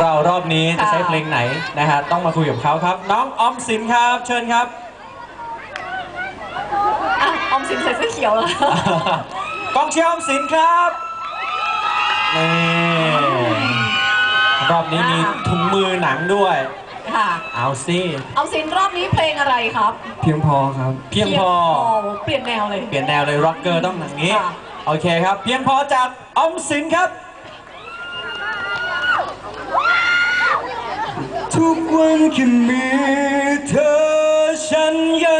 เรารอบนี้จะค่ะใช้เพลงไหนนะฮะต้องมาคุยกับเขาครับ น้องออมสินครับเชิญครับอะออมสินใส่เสื้อเขียวแล้วกองเชียร์ออมสินครับนี่รอบนี้มีถุงมือหนังด้วย ค่ะเอาสิออมสินรอบนี้เพลงอะไรครับเพียงพอครับเพียงพอเปลี่ยนแนวเลย เปลี่ยนแนวเลยร็อกเกอร์ต้องอย่างนี้ ค่ะ โอเคครับ เพียงพอจากออมสินครับ ทุกวันแค่มีเธอฉันยัง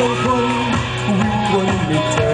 ตบางค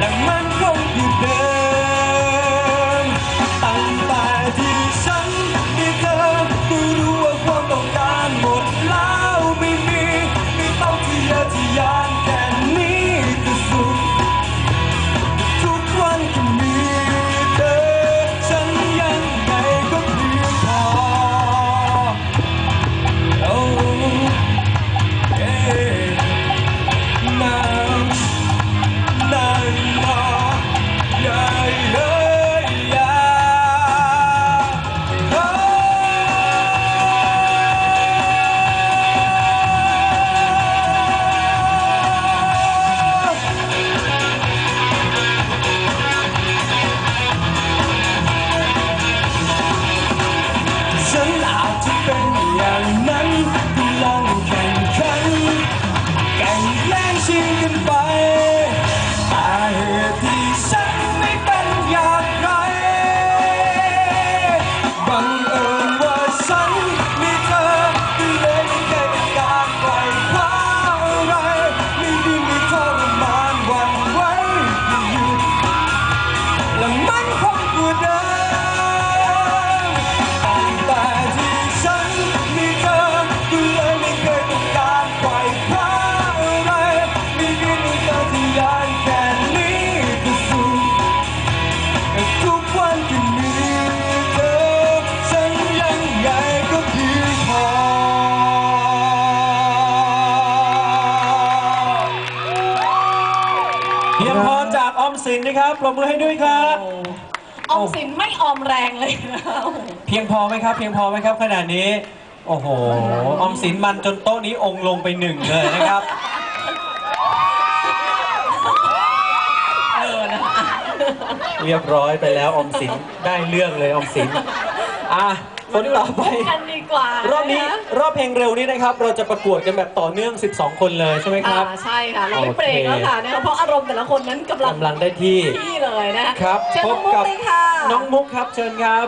แล เยี่ยมพอจากออมสินนะครับปรบมือให้ด้วยครับ ออมสินไม่ออมแรงเลยนะเพียงพอไหมครับ เพียงพอไหมครับขนาดนี้ โอ้โห ออมสินมันจนโต๊ะนี้องลงไปหนึ่งเลยนะครับเออนะเรียบร้อยไปแล้วออมสินได้เรื่องเลยออมสินอะ คนต่อไป กันดีกว่ารอบนี้ะคะรอบเพลงเร็วนี้นะครับ เราจะประกวดกันแบบต่อเนื่อง 12 คนเลยใช่ไหมครับ อ่าใช่ค่ะ เราไม่เบรกแล้วค่ะนะคะเพราะอารมณ์แต่ละคนนั้นกำลังกำลังได้ที่ ที่เลยนะคะครับ เชิญพน้บองมุกกับเลยค่ะ น้องมุกครับ เชิญครับ